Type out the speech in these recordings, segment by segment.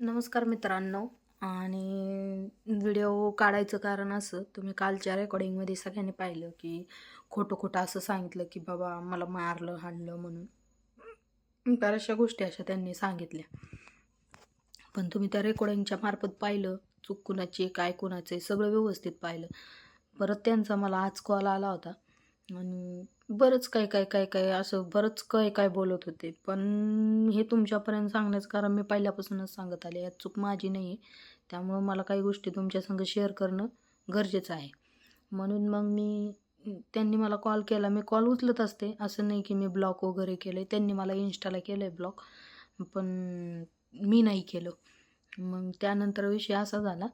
नमस्कार मित्रांनो. आणि व्हिडिओ काढायचं कारण असं तुम्ही कालच्या रेकॉर्डिंगमध्ये सगळ्यांनी पाहिलं की खोटं खोटं असं सांगितलं की बाबा मला मारलं हाणलं म्हणून. बऱ्याचशा गोष्टी अशा त्यांनी सांगितल्या. पण तुम्ही त्या रेकॉर्डिंगच्या मार्फत पाहिलं चूक कुणाची काय कुणाचे सगळं व्यवस्थित पाहिलं. परत त्यांचा मला आज कॉल आला होता. आणि बरंच काय काय काय काय असं बरंच काय काय बोलत होते. पण हे तुमच्यापर्यंत सांगण्याचं कारण मी पहिल्यापासूनच सांगत आले. यात चूक माझी नाही आहे त्यामुळं मला काही गोष्टी तुमच्या संग शेअर करणं गरजेचं आहे. म्हणून मग मी त्यांनी मला कॉल केला. मी कॉल उचलत असते. असं नाही की मी ब्लॉक वगैरे केलं आहे त्यांनी मला इन्स्टाला केलं आहे ब्लॉक पण मी नाही केलं. मग त्यानंतर विषय असा झाला.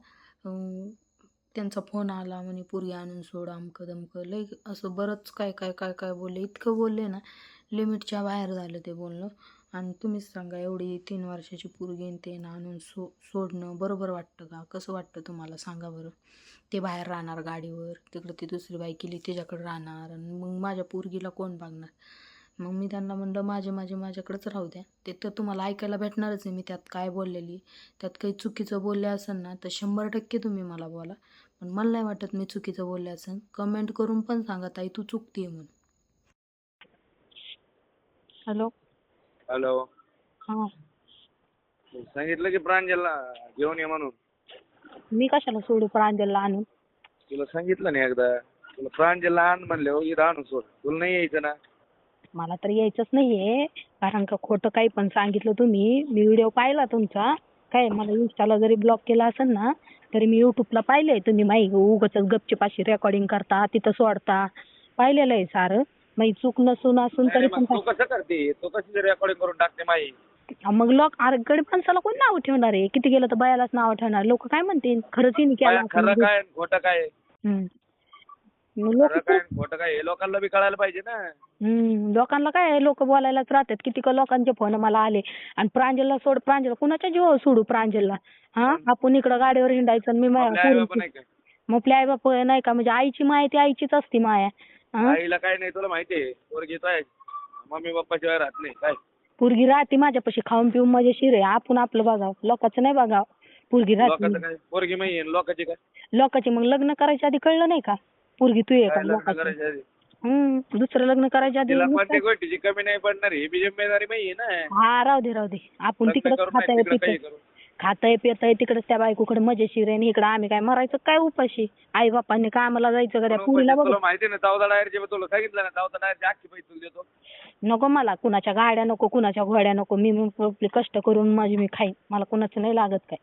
त्यांचा फोन आला म्हणे पुरी आणून सोड अमकं दमकं. लई असं बरंच काय काय काय काय बोलले. इतकं बोलले ना लिमिटच्या बाहेर झालं ते बोलणं. आणि तुम्हीच सांगा एवढी तीन वर्षाची पोरगी आणि ते ना आणून सो सोडणं बरोबर वाटतं का? कसं वाटतं तुम्हाला? सांगा बरं. ते बाहेर राहणार गाडीवर तिकडं ती दुसरी बाई केली त्याच्याकडे राहणार आणि मग माझ्या पोरगीला कोण बघणार? मग मी त्यांना म्हणलं माझे माझे माझ्याकडेच राहू द्या. ते तर तुम्हाला ऐकायला भेटणारच आहे. मी त्यात काय बोललेली त्यात काही चुकीचं बोलले असेल ना तर शंभर टक्के तुम्ही मला बोला. पण मला नाही वाटत मी चुकीचं बोलले असेल कमेंट करून पण सांगा ताई तू चुकतीये म्हणून. हॅलो. हॅलो. हां. सांगितलं की प्रांजलला घेऊन ये म्हणून. मी कशाला सोडू प्रांजलला आणून तुला सांगितलं नाही एकदा. तुला प्रांजलला आण म्हणले हो इथं आणून सोड. तुला नाही यायचं ना? मला तर यायचंच नाहीये. कारण का खोटं काही पण सांगितलं तुम्ही. मी व्हिडिओ पाहिला तुमचा. काय मला इंस्टाला जरी ब्लॉक केला असेल ना तरी मी युट्यूबला पाहिलंय. तुम्ही माही उगाच गपचीपाशी रेकॉर्डिंग करता तिथं सोडता. पाहिलेलं आहे सारं. माही चूक नसून असून तरी पण मग तू कसं करते? तू कशी रेकॉर्डिंग करून टाकते काय- मग लोक अरे गडी माणसाला कोण नाव ठेवणार आहे? किती गेलं तर बायालाच नाव ठेवणार? लोक काय म्हणतील? खरंच हिने केला खरं असेल. काय? खोटं काय? हम्म. मग लोक खरं काय आणि खोटं काय हे लोकांना बी कळायला पाहिजे ना. हम्म लोकांना काय लोक बोलायलाच राहतात किती का लोकांचे फोन मला आले. आणि प्रांजलला सोड प्रांजल कुणाच्या जीवावर सोडू प्रांजलला? हा? आपण इकडं गाडीवर हिंडायचं आणि मी आपल्या आई माझ्या नाही काय? मग आई बाप नाही का? म्हणजे आईची माया ती आईचीच असती माया. हा? आईला काय नाही तुला माहितीये पोरगी आहे. मम्मी पप्पाशिवाय राहत नाही काय? पोरगी राहते माझ्यापाशी खाऊन पिऊन मजेशीर आहे आपण आपलं बघावं लोकांचं नाही बघावं. पोरगी लोकांचं राहते काय? पोरगी लोकांची काय? लोकांची मग लग्न करायच्या आधी कळलं नाही का? पोरगी तू आहे का? काय लग्न लोकांची करायच्या आधी? हम्म दुसरं लग्न करायच्या आधी तिला नुसतं- कोणत्या गोष्टीची कमी नाही पडणार ही बी जिम्मेदारी माही आहे ना. हा राहू दे राहू दे. आपण लग्न तिकडे करून नाही खातंय तिकडं काही पितंय. खातंय तिकडे त्या बायकोकडे मजेशीर आहे इकडे आम्ही काय मरायचं काय उपाशी? आई बापांनी कामाला जायचं का त्या पण पुरीला बघ? तुला माहिती ना चौदा डायरचे तुला सांगितलं ना चौदा डायरचे अख्खी पैसे तुला देतो. नको मला कुणाच्या गाड्या नको कुणाच्या घोड्या नको. मी मी आपले कष्ट करून माझी मी खाईन. मला कुणाचं नाही लागत काय.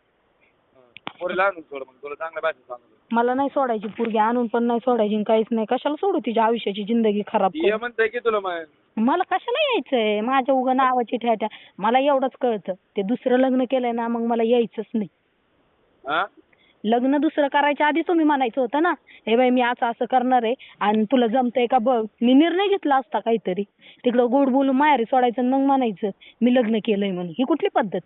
पोरीला आणून सोड मग. तुला चांगल्या भाषेत सांगतो. मला नाही सोडायची पोरगी आणून पण नाही सोडायची आणि काहीच नाही. कशाला सोडू तिच्या आयुष्याची जिंदगी खराब करून म्हणतंय की तुला मग मला कशाला यायचंय? माझ्या उगा नावाची ठ्याठ्या. मला एवढंच कळतं. ते दुसरं लग्न केलंय ना मग मला यायचंच नाही. हा लग्न दुसरं करायच्या आधी तुम्ही म्हणायचं होतं ना हे बाई मी असं असं करणार आहे आणि तुला जमतंय का बघ? मी निर्णय घेतला असता काहीतरी. तिकडं गोड बोलून माहेरी सोडायचं आणि मग म्हणायचं मी लग्न केलंय म्हणून. ही कुठली पद्धत?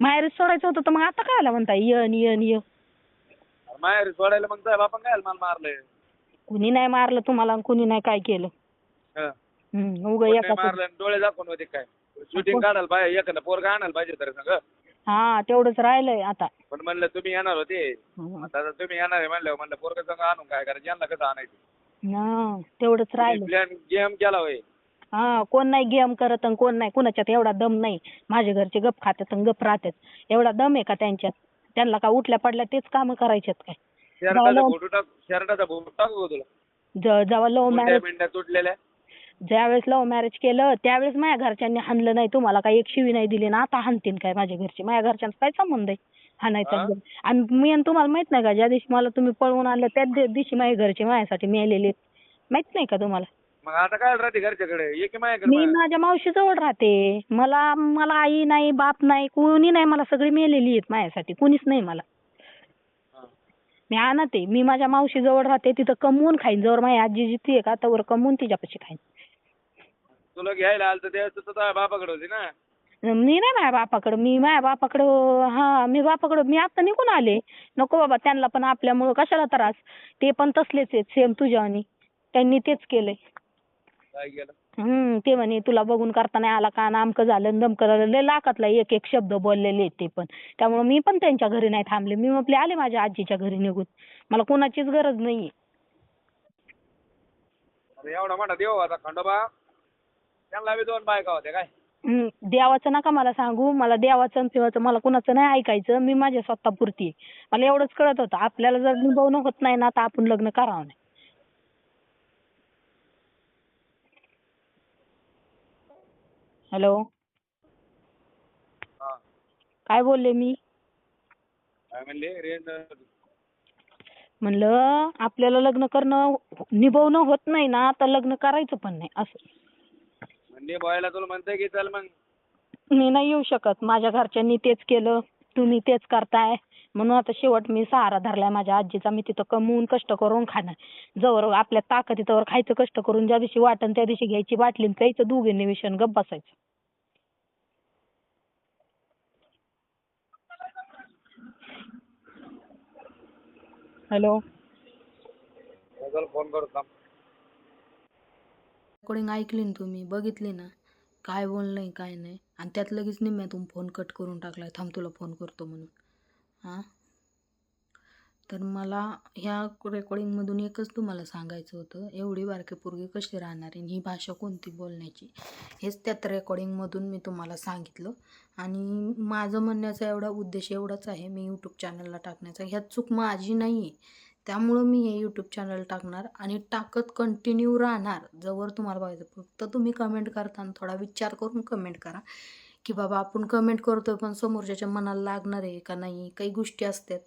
माहेरी सोडायचं होतं तर मग आता काय आला म्हणता यन यन य माहेर सोडायला मग तुझ्या बापान काय मला मारलंय? कुणी नाही मारलं तुम्हाला आणि कुणी नाही काय केलं. हा. हम्म, उगा कोण एका मारलं आणि डोळे दाखवून होते काय? शूटिंग काढायला पाहिजे एखादं पोरगा आणायला पाहिजे तर सांग. हा तेवढंच राहिलंय आता. पण म्हणलं तुम्ही येणार होते. हम्म. आता जर तुम्ही येणार आहे म्हणलं म्हणलं पोरगा संग आणून काय करायचं? यांना कसं आणायचं? हा तेवढंच राहिलं प्लॅन गेम केला होय. हा कोण नाही गेम करत आणि कोण नाही कुणाच्यात एवढा दम नाही. माझे घरचे गप खातात आणि गप राहतात. एवढा दम आहे का त्यांच्यात? त्यांना का उठल्या पडल्या तेच काम करायच्यात काय? शर्टाचा जाऊ. फोटो टाक शर्टाचा फोटो टाकू का तुला. ज- जेव्हा लव्ह मुंड्या मॅरेज तुटलेल्या. ज्यावेळेस लव्ह मॅरेज केलं त्यावेळेस माझ्या घरच्यांनी हाणलं नाही. तुम्हाला काही एक शिवी नाही दिली ना आता हाणतील काय माझ्या घरचे. माझ्या घरच्यांचा काय संबंध आहे? हाणायचा हा? आणि मी आणि तुम्हाला माहीत नाही का ज्या दिवशी मला तुम्ही पळवून आणलं त्याच दि- दिवशी माझ्या घरचे माझ्यासाठी मेलेले आहेत. माहीत नाही का तुम्हाला? मग आता काय राहते घरच्याकडे? ये की मी माझ्याकडे माझ्या मावशीजवळ राहते. मला मला आई नाही बाप नाही कोणी नाही मला सगळी मेलेली आहेत माझ्यासाठी. कुणीच नाही मला. हा. मी आणत. मी माझ्या मावशीजवळ राहते. तिथं कमवून खाईन. जवळ माझी आजी जिथे आहे का तवर कमवून तिच्यापाशी खाईन. तुला घ्यायला आलं तर त्यावेळेस तुझ्या बापाकडे होती ना? मी नाही माझ्या बापाकडं. मी माझ्या बापाकडं हा मी बापाकडं मी आता निघून आले. नको बाबा त्यांना पण आपल्यामुळं कशाला त्रास? ते पण तसलेच आहेत सेम तुझ्या आणि. त्यांनी तेच केलंय. काय गेलं हम्म ते म्हणे तुला बघून करता नाही आला का? नामकं झालं दमकं झालं लय लाखातला एक एक शब्द बोललेले ते पण. त्यामुळे मी पण त्यांच्या घरी नाही थांबले. मी आपले आले माझ्या आजीच्या घरी निघून. मला कोणाचीच गरज नाहीये. अरे एवढा मोठा देव होता खंडोबा. त्यांना बी दोन बायका होत्या काय? हम्म, देवाचं नका मला सांगू. मला देवाचं आणि फिवाचं मला कुणाचं नाही ऐकायचं. मी माझ्या स्वतःपुरती आहे. मला एवढंच कळत होतं. आपल्याला जर निभवणं होत नाही ना तर आपण लग्न करावं नाही. हॅलो. काय बोलले मी? म्हणले? आपल्याला लग्न करणं निभवणं होत नाही ना तर लग्न करायचं पण नाही असं. तुला म्हणतंय की चल मग. मी नाही येऊ शकत. माझ्या घरच्यांनी तेच केलं. तुम्ही तेच करताय. म्हणून आता शेवट मी सहारा धरलाय माझ्या आजीचा. मी तिथं कमवून कष्ट करून खाणार. जवळ आपल्या ताकद तवर खायचं कष्ट करून ज्या दिवशी वाटन त्या दिवशी घ्यायची बाटली आणि प्यायचं दोघींनी विषण गप्प बसायचं. हॅलो. फोन थांब. रेकॉर्डिंग ऐकली ना तुम्ही? बघितली ना? काय बोललंय काय नाही. आणि त्यात लगेच निम्म्यातून फोन कट करून टाकलाय. थांब तुला फोन करतो म्हणून. हां? तर मला ह्या रेकॉर्डिंगमधून एकच तुम्हाला सांगायचं होतं एवढी बारकी पोरगी कशी राहणार आहे आणि ही भाषा कोणती बोलण्याची? हेच त्यात रेकॉर्डिंगमधून मी तुम्हाला सांगितलं. आणि माझं म्हणण्याचा एवढा उद्देश एवढाच आहे मी यूट्यूब चॅनलला टाकण्याचा. ह्यात चूक माझी नाही आहे त्यामुळं मी हे यूट्यूब चॅनल टाकणार आणि टाकत कंटिन्यू राहणार. जवळ तुम्हाला बघायचं फक्त तुम्ही कमेंट करताना थोडा विचार करून कमेंट करा. की बाबा आपण कमेंट करतोय पण समोरच्याच्या मनाला लागणार आहे का नाही? काही गोष्टी असतात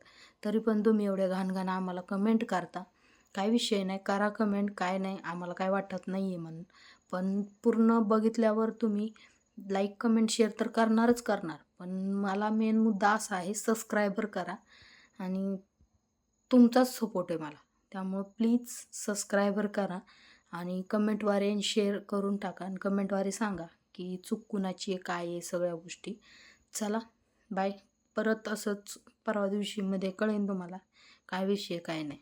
तरी पण तुम्ही एवढ्या घाणघाण आम्हाला कमेंट करता. काय विषय नाही करा कमेंट काय नाही आम्हाला काय वाटत नाही आहे म्हणून. पण पूर्ण बघितल्यावर तुम्ही लाईक कमेंट शेअर तर करणारच करणार. पण मला मेन मुद्दा असा आहे सबस्क्रायबर करा आणि तुमचाच सपोर्ट आहे मला. त्यामुळं प्लीज सबस्क्रायबर करा आणि कमेंटद्वारे शेअर करून टाका आणि कमेंटद्वारे सांगा. की चूक कुणाची आहे काय आहे सगळ्या गोष्टी. चला बाय परत असंच परवा दिवशीमध्ये कळेन तुम्हाला काय विषय काय नाही.